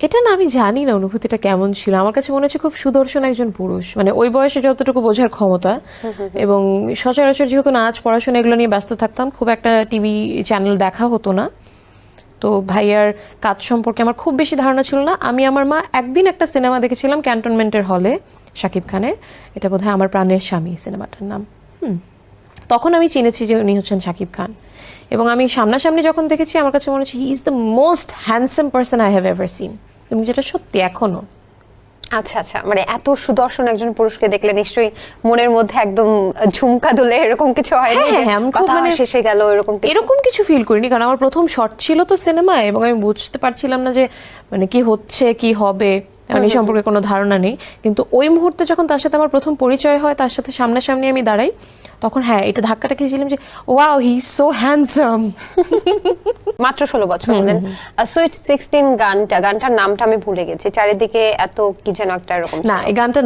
এটা না আমি জানি না অনুভূতিটা কেমন ছিল। আমার কাছে মনে হচ্ছে খুব সুদর্শন একজন পুরুষ। মানে ওই বয়সে যতটুকু বোঝার ক্ষমতা এবং সচরাচর যেহেতু নাচ পড়াশোনা এগুলো নিয়ে ব্যস্ত থাকতাম খুব একটা টিভি চ্যানেল দেখা হতো না। তো ভাইয়ার কাজ সম্পর্কে আমার খুব বেশি ধারণা ছিল না। আমি আমার মা একদিন একটা সিনেমা দেখেছিলাম ক্যান্টনমেন্টের হলে শাকিব খানের। এটা বোধহয় আমার প্রাণের স্বামী সিনেমাটার নাম। হুম। তখন আমি চিনেছি যে উনি হচ্ছেন শাকিব খান। এবং আমি সামনাসামনি যখন দেখেছি আমার কাছে মনে হচ্ছে he is the most handsome person I have ever seen. এবং যেটা সত্যি এখনও। আচ্ছা আচ্ছা। মানে এত সুদর্শন একজন পুরুষকে দেখলে নিশ্চয়ই মনের মধ্যে একদম ঝুমকা দোলে এরকম কিছু হয়নি হ্যাঁ, খুব কথা মানে- শেষে গেল এরকম এরকম কিছু ফিল করিনি কারণ আমার প্রথম শর্ট ছিল তো সিনেমায় এবং আমি বুঝতে পারছিলাম না যে মানে কি হচ্ছে কি হবে মানে এই সম্পর্কে কোনো ধারণা নেই। কিন্তু ওই মুহূর্তে যখন তার সাথে আমার প্রথম পরিচয় হয় তার সাথে সামনাসামনি আমি দাঁড়াই। তখন হ্যাঁ এটা ধাক্কাটা খেয়েছিলাম যে ওয়াও হি সো হ্যান্ডসাম। মাত্র ষোলো বছর হলেন সুইট সিক্সটিন গানটা গানটার নামটা আমি ভুলে গেছি। চারিদিকে এত কি যেন একটা এরকম না এই গানটা